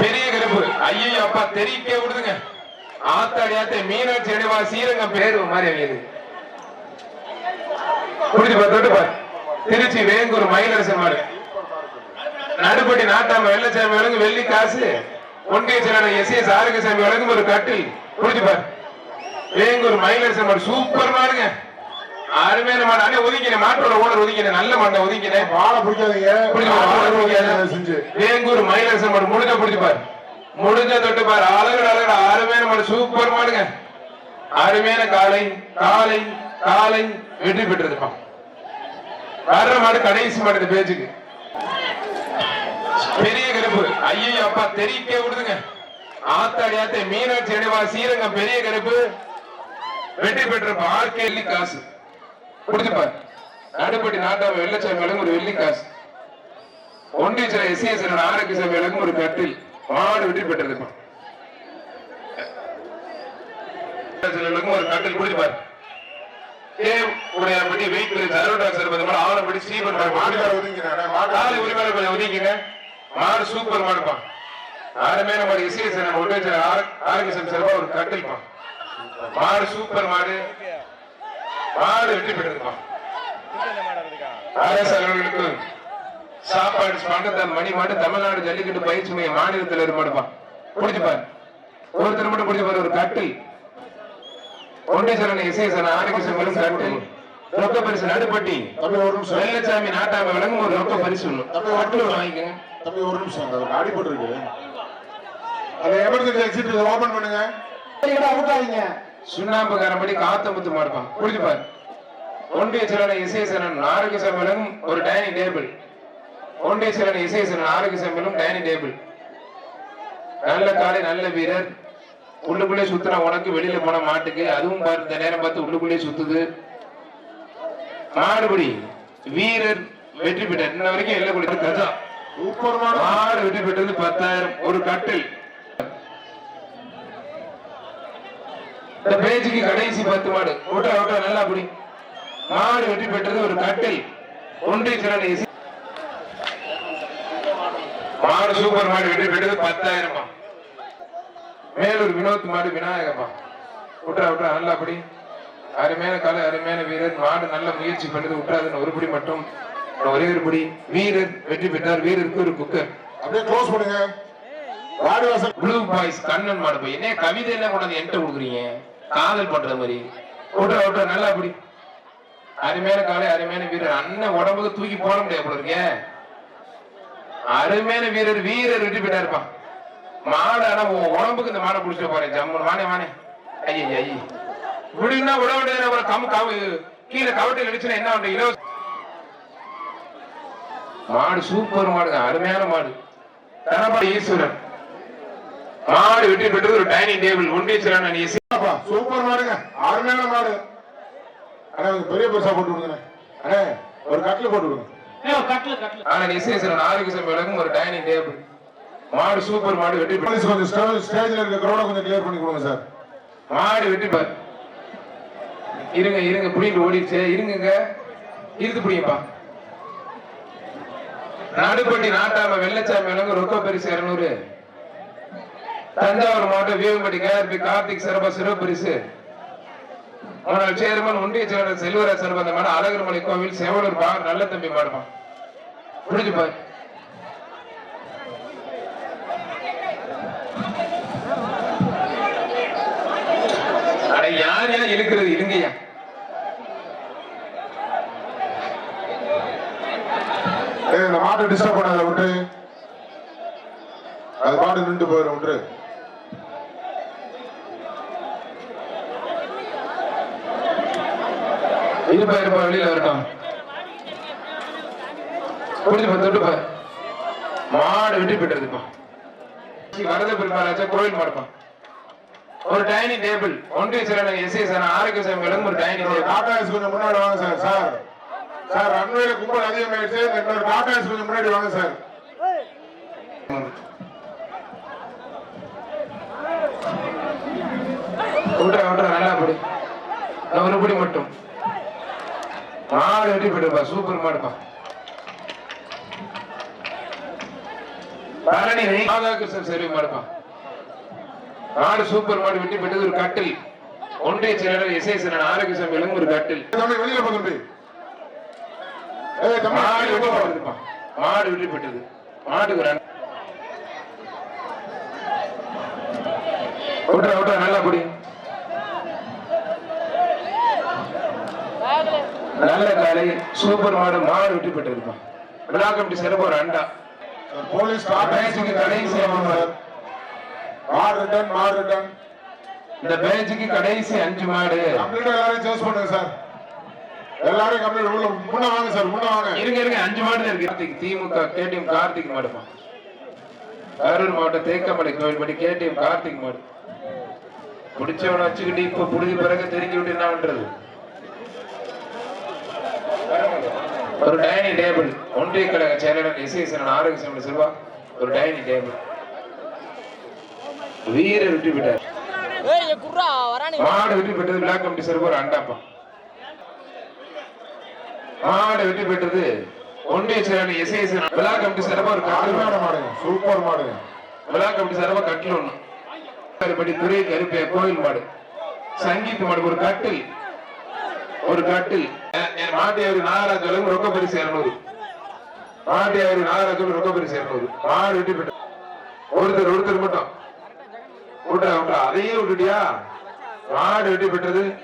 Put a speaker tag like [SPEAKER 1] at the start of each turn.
[SPEAKER 1] பெரிய கருப்பு. ஐயோ அப்பா தெரிக்க விடுதுங்க. ஆத்தாடி ஆத்த மீனாட்சி அடிவா சீரங்கம் பேரு மாதிரி அமையுது புரிஞ்சு பார்த்து பார். திருச்சி வேங்கூர் மயிலரசன் மாடு. நடுப்பட்டி நாட்டாம வெள்ளச்சாமி வழங்கு வெள்ளி காசு. ஒன்றிய செயலாளர் எஸ் எஸ் ஆரோக்கியசாமி வழங்கும் ஒரு கட்டில். புரிஞ்சு பார். வேங்கூர் மயிலரசன் மாடு சூப்பர் மாடுங்க. அருமையான மாடு அண்ணே ஒதுக்கினேன். மாட்டோட ஓனர் ஒதுக்கினேன். நல்ல மாட்டை ஒதுக்கினேன்.
[SPEAKER 2] மாலை பிடிக்காதீங்க.
[SPEAKER 1] பிடிக்காத. வேங்கூர் மயிலரசன் மாடு முடிஞ்ச பிடிச்சு பாரு. முடிஞ்ச தொட்டு பாரு. அழகு அழகு அருமையான மாடு சூப்பர் மாடுங்க அருமையான காலை காலை காலை வெற்றி பெற்றிருப்பான் வர்ற மாடு கடைசி மாடு பேச்சுக்கு. பெரிய கருப்பு. ஐயோ அப்பா தெரிக்க விடுதுங்க. ஆத்தாடி ஆத்த. மீனாட்சி அடிவா சீரங்கம் பெரிய கருப்பு. வெற்றி பெற்றிருப்பான் ஆர்கே வெள்ளி காசு. குடிச்சுப்பார் நடுப்பட்டி வெள்ளச்சாமி ஒரு வெள்ளி காசு. ஒன்றிய சில எஸ்எஸ் ஆரோக்கியசாமி வழங்கும் ஒரு கட்டில் மாடு வெற்றி பெற்றிருப்பான் ஒரு கட்டில் குடிச்சுப்பார் ஏ உடைய படி வெயிட் பண்ணி அருணா சார் பத்தி மாதிரி ஆவணம் படி ஸ்ரீபன்
[SPEAKER 2] மாட்டுக்கார
[SPEAKER 1] மாடு
[SPEAKER 2] ஒதுங்கினானே,
[SPEAKER 1] காலை
[SPEAKER 2] மாட்டுக்கார
[SPEAKER 1] உரிமையாளர் கொஞ்சம் ஒதுக்கிங்க மாடு சூப்பர் மாடுப்பா. ஆறுமே நம்ம ஒன்றிய ஆரோக்கியசாமி சார்பா ஒரு கட்டில்ப்பா. மாடு சூப்பர் மாடு. மாடு வெற்றி பெற்றிருப்பான் அரசு அலுவலர்களுக்கு சாப்பாடு ஸ்பாண்டத்தான் மணி மாடு தமிழ்நாடு ஜல்லிக்கட்டு பயிற்சி மைய மாநிலத்தில் இருமாடுப்பான் புடிச்சுப்பார் ஒருத்தர் மட்டும் புடிச்சுப்பார் ஒரு கட்டில். ஒன்றிய சரண இசை சரண ஆரோக்கிய சம்பளம் கட்டில். ரொக்க பரிசு நடுப்பட்டி. வெள்ளச்சாமி நாட்டாம விளங்கும் ஒரு ரொக்க பரிசு வாங்கிக்கோங்க.
[SPEAKER 2] தம்பி ஒரு நிமிஷம். அடிபட்டு இருக்கு அந்த எமர்ஜென்சி எக்ஸிட் ஓபன் பண்ணுங்க.
[SPEAKER 3] அவுட்டாதீங்க
[SPEAKER 1] சுண்ணாம்புக்காரன்படி காத்தமுத்து மாடுப்பான் புரிஞ்சுப்பார் ஒன்றிய செயலாளர் இசைசரன் ஆரோக்கிய சம்மேளம் ஒரு டைனிங் டேபிள். ஒன்றிய செயலாளர் இசைசரன் ஆரோக்கிய சம்மேளம் டைனிங் டேபிள். நல்ல காலை நல்ல வீரர். உள்ளுக்குள்ளே சுத்துனா உனக்கு வெளியில போன மாட்டுக்கு. அதுவும் பாரு இந்த நேரம் பார்த்து உள்ளுக்குள்ளே சுத்துது. மாடுபடி வீரர் வெற்றி பெற்றார். இன்ன வரைக்கும் எல்லை கொடுத்து
[SPEAKER 2] மாடு
[SPEAKER 1] வெற்றி பெற்றது பத்தாயிரம். ஒரு கட்டில். இந்த பேஜுக்கு கடைசி பத்து மாடு. ஓட்ட ஓட்ட நல்லா அப்படி மாடு வெற்றி பெற்றது ஒரு கட்டில். ஒன்றிய இசை மாடு சூப்பர் மாடு வெற்றி பெற்றது பத்தாயிரமா மேலூர் வினோத் மாடு விநாயகப்பா விட்டா விட்டா நல்லா அப்படி அருமையான கலை அருமையான வீரர். மாடு நல்ல முயற்சி பண்ணது. விட்டாதுன்னு ஒருபடி மட்டும். ஒரே ஒரு படி. வீரர் வெற்றி பெற்றார். வீரருக்கு ஒரு குக்கர்.
[SPEAKER 2] அப்படியே க்ளோஸ் பண்ணுங்க.
[SPEAKER 1] ப்ளூ பாய்ஸ் கண்ணன் மாடு போய். என்ன கவிதை எல்லாம் கொண்டாந்து என்கிட்ட கொடுக்குறீங்க? காதல் பண்ற மாதிரி. விட்ற விட்ற நல்லா அப்படி அருமையான காலை அருமையான வீரர். அண்ணன் உடம்புக்கு தூக்கி போட முடியாது போல இருக்கே அருமையான வீரர் வீரர் விட்டு போயிட்டா இருப்பான் மாடு ஆனா உடம்புக்கு இந்த மாடை புடிச்சிட்டு போறேன் ஜம்முன்னு வானே வானே. ஐயே ஐயே. விடுனா விட விட அப்புறம் கம் கவு கீழே கவட்டையில் அடிச்சுனா என்ன பண்ற இலவச மாடு சூப்பர் மாடுங்க அருமையான மாடு. தனபாடி ஈஸ்வரன். மாடு விட்டு பெற்றது ஒரு டைனிங் டேபிள். ஒன்றிய சிறான
[SPEAKER 2] சூப்பர் மாடுங்க. அருமையான மாடு. அண்ணா பெரிய பெருசா போட்டு விடுங்க அண்ணே ஒரு கட்டில் போட்டு விடுங்க
[SPEAKER 3] கட்டல கட்டல.
[SPEAKER 1] ஆனா இசைசரன் ஆரோக்கிய விளக்கும் ஒரு டைனிங் டேபிள். மாடு சூப்பர் மாடு
[SPEAKER 2] போலீஸ் கொஞ்சம் ஸ்டே- ஸ்டேஜ்ல இருக்க கிரௌட கொஞ்சம் கிளியர் பண்ணி கொடுங்க சார்.
[SPEAKER 1] மாடு பெற இருங்க இருங்க புடிட்டு ஓடிடுச்சு. இருங்குங்க. இழுத்து புடிங்கப்பா. நடுப்பட்டி நாட்டாம வெள்ளச்சாமி விளங்கு ரொக்க பரிசு இருநூறு. தஞ்சாவூர் மாவட்டம் வீவம்பட்டி கேஆர்பி கார்த்திக் சிறப்பா சிறப்பு பரிசு. முன்னாள் சேர்மன் ஒன்றிய செயலாளர் செல்வராஜ் சிறப்பு அழகர்மலை கோவில் செவலூர் பா நல்ல தம்பி மாடுப்பான் புரிஞ்சு பாரு. அட யார் யார் இழுக்கிறது இழுங்கய்யா
[SPEAKER 2] மாட்டை டிஸ்டர்ப் பண்ணாத விட்டு அது பாட்டு நின்று போயிடும் விட்டு
[SPEAKER 1] இருப்பா இருப்பா வெளியில வரட்டும். புரிஞ்சுப்பா தொட்டுப்பா மாடு வெட்டி பெற்றதுப்பா வரத பெருமாளாச்சா கோயில் மாடுப்பா. ஒரு டைனிங் டேபிள் ஒன்றிய சிறன எஸ்ஐ சார் ஆரோக்கிய விளங்கும் ஒரு டைனிங் டேபிள்
[SPEAKER 2] டாடா கொஞ்சம் முன்னாடி வாங்க சார் சார். சார் அண்மையில கும்பல் அதிகமாயிடுச்சு இன்னொரு டாடா கொஞ்சம் முன்னாடி வாங்க சார்.
[SPEAKER 1] விட்ற விட்ற நல்லா படி. ஒரு படி மட்டும். மாடு வெட்டி பெற்றுப்பா சூப்பர் மாடுப்பா பழனி ராதாகிருஷ்ணன் சரி மாடுப்பான் மாடு சூப்பர் மாடு வெட்டி பெற்றது ஒரு கட்டில் ஒன்றிய செயலாளர் எஸ் எஸ் ஆரோக்கியம் விளங்கும் ஒரு கட்டில்
[SPEAKER 2] வெளியில போ தம்பி ஏய் தம்பி
[SPEAKER 1] மாடு வெட்டி
[SPEAKER 2] போ.
[SPEAKER 1] பெற்றதுப்பா மாடு வெட்டி மாட்டுக்கு. விட்றா விட்றா நல்லா குடி நல்ல காலை சூப்பர் மாடு மாடு வெட்டி பெற்றதுப்பா விழா கமிட்டி சிறப்பு ஒரு அண்டா.
[SPEAKER 2] போலீஸ்
[SPEAKER 1] மேட்சுக்கு கடைசி
[SPEAKER 2] மாடு. ரிட்டர்ன் மாடு ரிட்டர்ன்.
[SPEAKER 1] இந்த பேட்சுக்கு கடைசி அஞ்சு மாடு.
[SPEAKER 2] கம்ப்ளீட்டா எல்லாரையும் சேஸ் பண்ணுங்க சார். எல்லாரும் கம்ப்ளீட் உள்ள முன்ன வாங்க சார் முன்ன வாங்க.
[SPEAKER 1] இருங்க இருங்க அஞ்சு மாடு இருக்கு. கார்த்திக் திமுக கேடிஎம் கார்த்திக் மாடுப்பா கரூர் மாவட்டம் தேக்கமலை கோயில்படி கேடிஎம் கார்த்திக் மாடு. பிடிச்சவனை வச்சுக்கிட்டு இப்ப புடிஞ்ச பிறகு தெரிஞ்சு விட்டு என்ன பண்றது? ஒரு டைனிங் டேபிள் ஒன்றிய கழக செயலாளர் இசைசரன் ஆரோக்கிய சமண செல்வா ஒரு டைனிங் டேபிள் வீரர் விட்டு
[SPEAKER 4] வரானே.
[SPEAKER 1] மாடு வெற்றி பெற்றது விழா கமிட்டி சிறப்பு ஒரு அண்டாப்பா மாடு வெற்றி பெற்றது ஒன்றிய செயலாளர் எஸ்ஐஎஸ் விழா கமிட்டி சிறப்பு ஒரு
[SPEAKER 2] அருமையான மாடுங்க சூப்பர் மாடுங்க.
[SPEAKER 1] விழா கமிட்டி சிறப்பா கட்டில் ஒண்ணு. துறை கருப்பே கோயில் மாடு. சங்கீத் மாடு ஒரு கட்டில். ஒரு கட்டில். எ- நாகராஜாலும் மாட்டியாவது நாகராஜ் வழங்கும் ரொக்க பரிசு இருநூறு. மாட்டியாவது நாகராஜ் ரொக்க பரிசு இருநூறு. மாடு வெட்டி பெற்ற ஒருத்தர் ஒருத்தர் மட்டும். விட்டா விட்டா அதையே விட்டுட்டியா? மாடு வெட்டி பெற்றது.